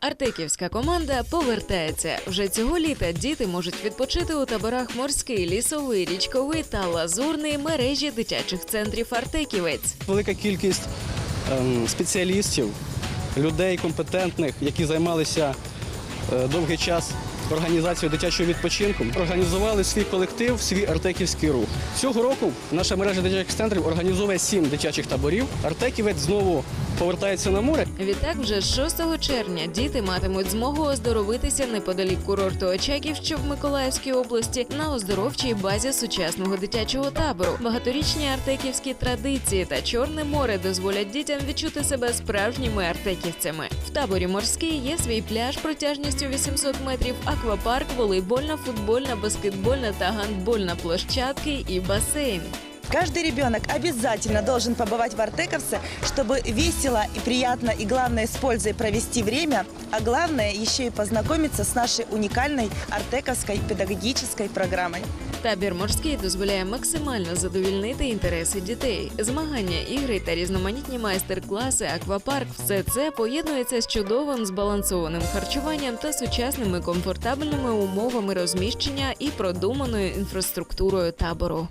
Артеківська команда повертається. Вже цього літа діти можуть відпочити у таборах морський, лісовий, річковий та лазурний мережі дитячих центрів Артеківець. велика кількість ем, спеціалістів, людей компетентних, які займалися е, довгий час організацією дитячого відпочинку, організували свій колектив, свій артеківський рух. Цього року наша мережа дитячих центрів організовує сім дитячих таборів. Артеківець знову повертається на море. Відтак, вже з 6 червня діти матимуть змогу оздоровитися неподалік курорту Очаків, що в Миколаївській області, на оздоровчій базі сучасного дитячого табору. Багаторічні артеківські традиції та чорне море дозволять дітям відчути себе справжніми артеківцями. В таборі морський є свій пляж протяжністю 800 метрів, аквапарк, волейбольна, футбольна, баскетбольна та гандбольна площадки і басейн. Каждый ребенок обязательно должен побывать в Артековце, чтобы весело и приятно, и главное, с пользой провести время, а главное, еще и познакомиться с нашей уникальной артековской педагогической программой. Табір морський дозволяє максимально задовільнити інтереси дітей. Змагання, ігри та різноманітні майстер-класи, аквапарк все це поєднується з чудовим збалансованим харчуванням та сучасними комфортабельними умовами розміщення і продуманою інфраструктурою табору.